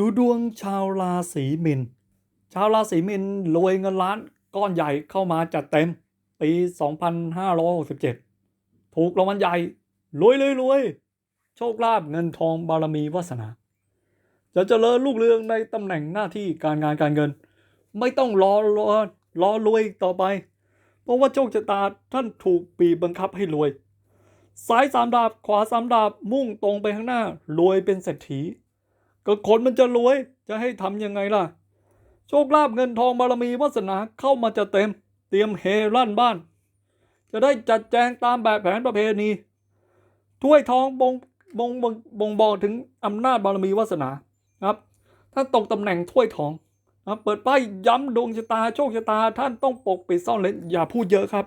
ดูดวงชาวราศีมินชาวราศีมินรวยเงินล้านก้อนใหญ่เข้ามาจัดเต็ม ปี 2567 ถูกรางวัลใหญ่ รวยเลยรวย โชคลาภเงินทองบารมีวาสนา จะเจริญลูกเรืองในตำแหน่งหน้าที่การงานการเงิน ไม่ต้องรอรอรอรวยต่อไป เพราะว่าโชคชะตาท่านถูกปีบบังคับให้รวย ซ้ายสามดาบขวาสามดาบมุ่งตรงไปข้างหน้า รวยเป็นเศรษฐี ก็คนมันจะรวย จะให้ทำยังไงล่ะ โชคลาภเงินทองบารมีวาสนาเข้ามาจะเต็ม เตรียมเฮลั่นบ้าน จะได้จัดแจงตามแบบแผนประเพณี ถ้วยทองบ่งบงบงบ่งบอกถึงอำนาจบารมีวาสนาครับ ถ้าตกตำแหน่งถ้วยทองนะครับเปิดป้ายย้ำดวงชะตาโชคชะตาท่านต้องปกปิดซ่อนเร้นอย่าพูดเยอะครับ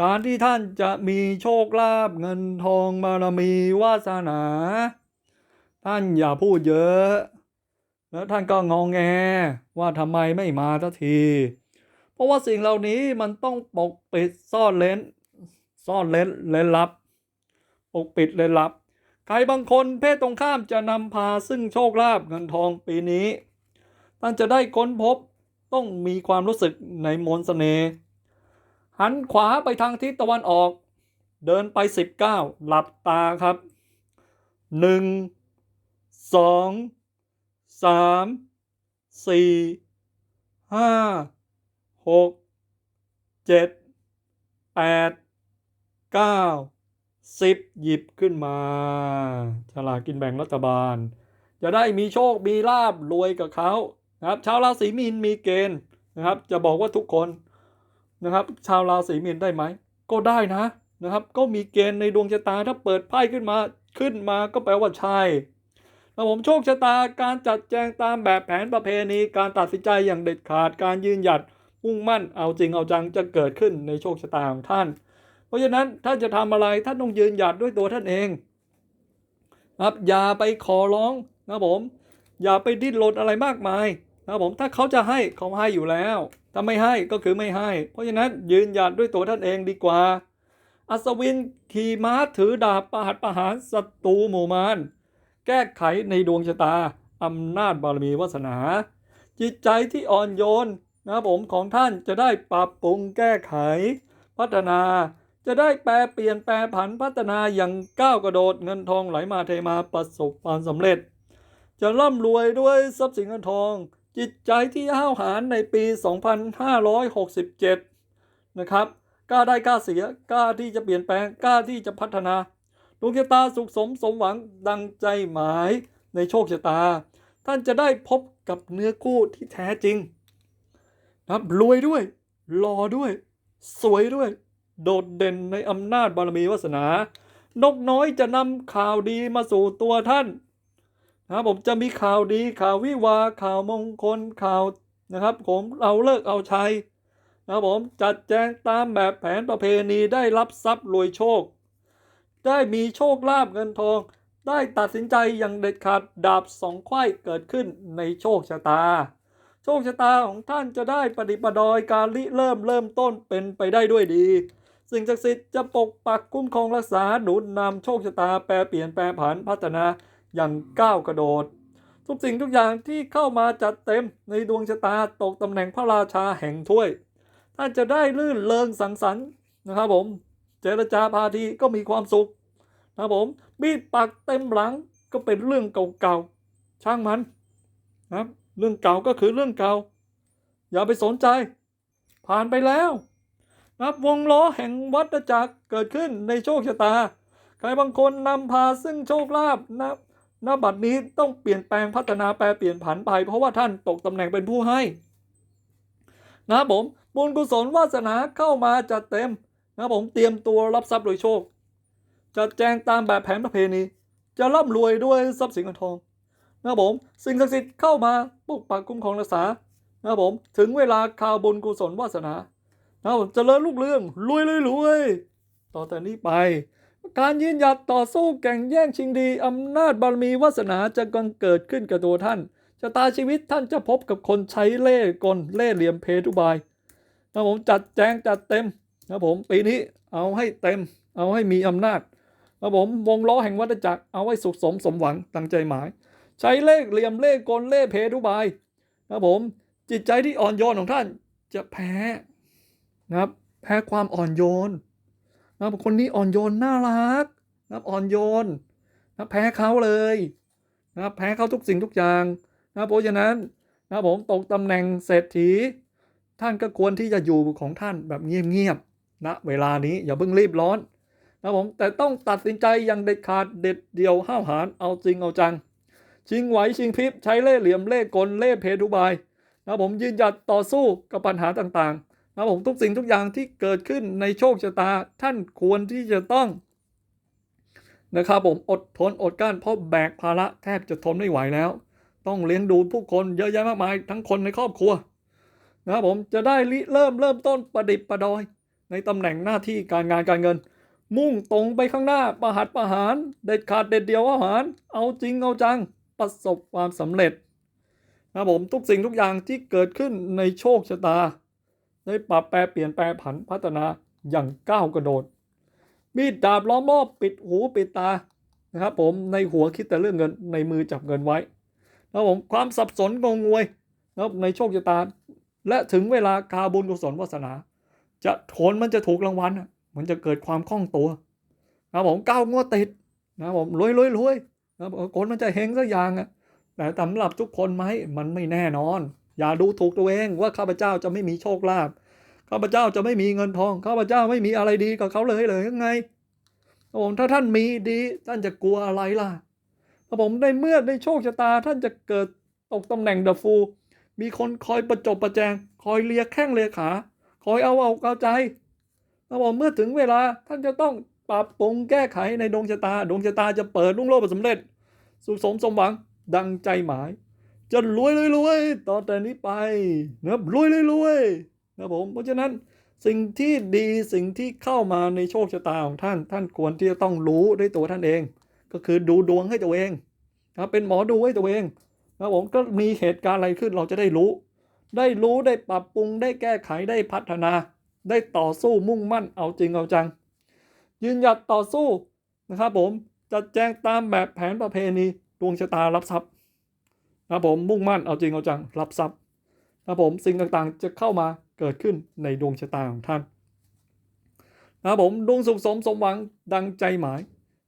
การที่ท่านจะมีโชคลาภเงินทองบารมีวาสนา ท่านอย่าพูดเยอะ แล้วท่านก็งองแงว่าทำไมไม่มาสักที เพราะว่าสิ่งเหล่านี้มันต้องปกปิดซ่อนเลนซ่อนเลนเลนลับ ปกปิดเลนลับ ใครบางคนเพศตรงข้ามจะนำพาซึ่งโชคลาภเงินทองปีนี้ ท่านจะได้ค้นพบต้องมีความรู้สึกในมนต์เสน่ห์หันขวาไปทางทิศตะวันออก เดินไปสิบเก้าหลับตาครับหนึ่ง สองสามสี่ห้าหกเจ็ดแปดเก้าสิบหยิบขึ้นมา ฉลากกินแบ่งรัฐบาล จะได้มีโชคมีลาบรวยกับเขานะครับชาวราศีมีนมีเกณฑ์นะครับ จะบอกว่าทุกคนนะครับ ชาวราศีมีนได้ไหม ก็ได้นะนะครับ ก็มีเกณฑ์ในดวงชะตาถ้าเปิดไพ่ขึ้นมาขึ้นมาก็แปลว่าใช่ นะผมโชคชะตาการจัดแจงตามแบบแผนประเพณีการตัดสินใจอย่างเด็ดขาดการยืนหยัดมุ่งมั่นเอาจริงเอาจังจะเกิดขึ้นในโชคชะตาของท่าน เพราะฉะนั้นถ้านจะทำอะไรท่านต้องยืนหยัดด้วยตัวท่านเองนะครับอย่าไปขอร้องนะผม อย่าไปดิ้นรนอะไรมากมายนะผมถ้าเขาจะให้เขาให้อยู่แล้ว ถ้าไม่ให้ก็คือไม่ให้ เพราะฉะนั้นยืนหยัดด้วยตัวท่านเองดีกว่า อัศวินขี่ม้าถือดาบประหัตประหารศัตรูหมู่มาร แก้ไขในดวงชะตาอำนาจบารมีวาสนา จิตใจที่อ่อนโยนนะครับผมของท่านจะได้ปรับปรุงแก้ไข พัฒนาจะได้แปลเปลี่ยนแปลผันพัฒนาอย่างก้าวกระโดดเงินทองไหลมาเทมาประสบความสำเร็จ จะร่ำรวยด้วยทรัพย์สินเงินทอง จิตใจที่ห้าวหาญในปี 2567 นะครับกล้าได้กล้าเสียกล้าที่จะเปลี่ยนแปลงกล้าที่จะพัฒนา ดวงชะตาสุขสมสมหวังดังใจหมายในโชคชะตา ท่านจะได้พบกับเนื้อคู่ที่แท้จริงนะครับรวยด้วยหล่อด้วย สวยด้วย โดดเด่นในอำนาจบารมีวาสนา นกน้อยจะนำข่าวดีมาสู่ตัวท่านนะครับผมจะมีข่าวดีข่าววิวาข่าวมงคลข่าวนะครับ ผมเอาเลิกเอาชัยนะครับผมจัดแจงตามแบบแผนประเพณีได้รับทรัพย์รวยโชค ได้มีโชคลาภเงินทอง ได้ตัดสินใจอย่างเด็ดขาดดาบสองไขว้เกิดขึ้นในโชคชะตา โชคชะตาของท่านจะได้ปฏิปดอยการริเริ่มเริ่มต้นเป็นไปได้ด้วยดี สิ่งศักดิ์สิทธิ์จะปกปักคุ้มครองรักษาหนุนนำโชคชะตาแปรเปลี่ยนแปลผันพัฒนาอย่างก้าวกระโดด ทุกสิ่งทุกอย่างที่เข้ามาจัดเต็มในดวงชะตาตกตำแหน่งพระราชาแห่งถ้วยท่านจะได้ลื่นเลิงสังสรรค์นะครับผม เจรจาพาทีก็มีความสุข นะครับผมมีดปักเต็มหลังก็เป็นเรื่องเก่าๆช่างมันนะเรื่องเก่าก็คือเรื่องเก่า อย่าไปสนใจ ผ่านไปแล้วนะครับวงล้อแห่งวัฏจักรเกิดขึ้นในโชคชะตา ใครบางคนนำพาซึ่งโชคลาภนะณบัดนี้ต้องเปลี่ยนแปลงพัฒนาแปลเปลี่ยนผันไป เพราะว่าท่านตกตำแหน่งเป็นผู้ให้ นะผมบุญกุศลวาสนาเข้ามาจัดเต็ม นะผมเตรียมตัวรับทรัพย์โดยโชค จัดแจงตามแบบแผนประเพณี จะร่ำรวยด้วยทรัพย์สินเงินทองนะผมสิ่งศักดิ์สิทธิ์เข้ามาปกปักคุ้มครองรักษานะผมถึงเวลาข่าวบุญกุศลวาสนานะครับผมเจริญรุ่งเรื่องรวยเลยรวยต่อแต่นี้ไป การยืนหยัดต่อสู้แข่งแย่งชิงดีอำนาจบารมีวาสนาจะกังเกิดขึ้นกับตัวท่านชะตาชีวิตท่านจะพบกับคนใช้เล่กลเล่เหลี่ยมเพทุบายนะผมจัดแจงจัดเต็มนะผมปีนี้เอาให้เต็ม เอาให้มีอำนาจ นะผมวงล้อแห่งวัฏจักรเอาให้สุขสมสมหวังตั้งใจหมาย ใช้เลขเหลี่ยมเลขกลเล่ห์เพทุบายนะครับผมจิตใจที่อ่อนโยนของท่านจะแพ้นะครับแพ้ความอ่อนโยนนะครับคนนี้อ่อนโยนน่ารักนะครับอ่อนโยนนะแพ้เขาเลยนะครับแพ้เขาทุกสิ่งทุกอย่างนะเพราะฉะนั้นนะผมตกตำแหน่งเศรษฐี ท่านก็ควรที่จะอยู่ของท่านแบบเงียบๆณเวลานี้อย่าเพิ่งรีบร้อน นะครับผมแต่ต้องตัดสินใจอย่างเด็ดขาดเด็ดเดียวห้าวหาญเอาจริงเอาจัง ชิงไหวชิงพริบใช้เล่ห์เหลี่ยมเล่ห์กลเล่ห์เพทุบายนะครับผมยืนหยัดต่อสู้กับปัญหาต่างๆนะครับผมทุกสิ่งทุกอย่างที่เกิดขึ้นในโชคชะตาท่านควรที่จะต้องนะครับผมอดทนอดกลั้นเพราะแบกภาระแทบจะทนไม่ไหวแล้ว ต้องเลี้ยงดูผู้คนเยอะแยะมากมายทั้งคนในครอบครัวนะครับผมจะได้ริเริ่มเริ่มต้นประดิษฐ์ประดอย ในตำแหน่งหน้าที่การงานการเงิน มุ่งตรงไปข้างหน้าประหัดประหาร เด็ดขาดเด็ดเดียวอาหาร เอาจริงเอาจัง ประสบความสำเร็จนะครับผมทุกสิ่งทุกอย่างที่เกิดขึ้นในโชคชะตา ได้ปรับแปลเปลี่ยนแปลผันพัฒนาอย่างก้าวกระโดด มีดดาบล้อมรอบปิดหูปิดตานะครับผมในหัวคิดแต่เรื่องเงินในมือจับเงินไว้นะครับผมความสับสนงงงวยนะครับในโชคชะตา และถึงเวลาคาบุญกุศลวาสนา จะผลมันจะถูกรางวัลอะ มันจะเกิดความคล่องตัวนะผมก้าวงวดติดนะผมรวยรวยรวยนะครับคนมันจะเฮงสักอย่างอะแต่สำหรับทุกคนไหมมันไม่แน่นอน อย่าดูถูกตัวเองว่าข้าพเจ้าจะไม่มีโชคลาภข้าพเจ้าจะไม่มีเงินทองข้าพเจ้าไม่มีอะไรดีกับเขาเลยเลยยังไงผมถ้าท่านมีดีท่านจะกลัวอะไรล่ะครับผมในเมื่อในโชคชะตาท่านจะเกิดตกตำแหน่งเดอะฟูมีคนคอยประจบประแจง คอยเลียแข้งเลียขา คอยเอาเอาเอาใจ ครับผมเมื่อถึงเวลาท่านจะต้องปรับปรุงแก้ไขในดวงชะตา ดวงชะตาจะเปิดรุ่งโรจน์สำเร็จ สุขสมสมหวังดังใจหมาย จะรวยรวยรวยต่อแต่นี้ไปนะครับรวยรวยรวยนะครับผมเพราะฉะนั้นสิ่งที่ดีสิ่งที่เข้ามาในโชคชะตาของท่าน ท่านควรที่จะต้องรู้ด้วยตัวท่านเอง ก็คือดูดวงให้ตัวเองนะครับเป็นหมอดูให้ตัวเองนะครับผมก็มีเหตุการณ์อะไรขึ้นเราจะได้รู้ ได้รู้ได้ปรับปรุงได้แก้ไขได้พัฒนา ได้ต่อสู้มุ่งมั่นเอาจริงเอาจัง ยืนหยัดต่อสู้นะครับผมจัดแจงตามแบบแผนประเพณีดวงชะตารับทรัพย์นะครับผมมุ่งมั่นเอาจริงเอาจังรับทรัพย์นะครับผมสิ่งต่างๆจะเข้ามาเกิดขึ้นในดวงชะตาของท่านนะครับผมดวงสุขสมสมหวังดังใจหมาย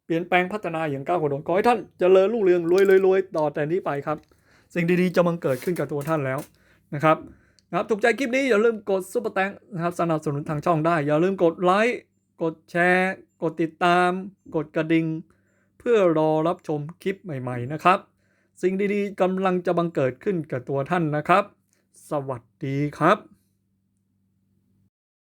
เปลี่ยนแปลงพัฒนาอย่างก้าวกระโดดขอให้ท่านเจริญรุ่งเรืองรวยรวยรวยต่อแต่นี้ไปครับ สิ่งดีๆจะมังเกิดขึ้นกับตัวท่านแล้วนะครับ นะครับถูกใจคลิปนี้อย่าลืมกดซุปเปอร์แตงนะครับสนับสนุนทางช่องได้ อย่าลืมกดไลค์กดแชร์ กดติดตาม กดกระดิ่งเพื่อรอรับชมคลิปใหม่ ๆ นะครับ สิ่งดีๆกำลังจะบังเกิดขึ้นกับตัวท่านนะครับ สวัสดีครับ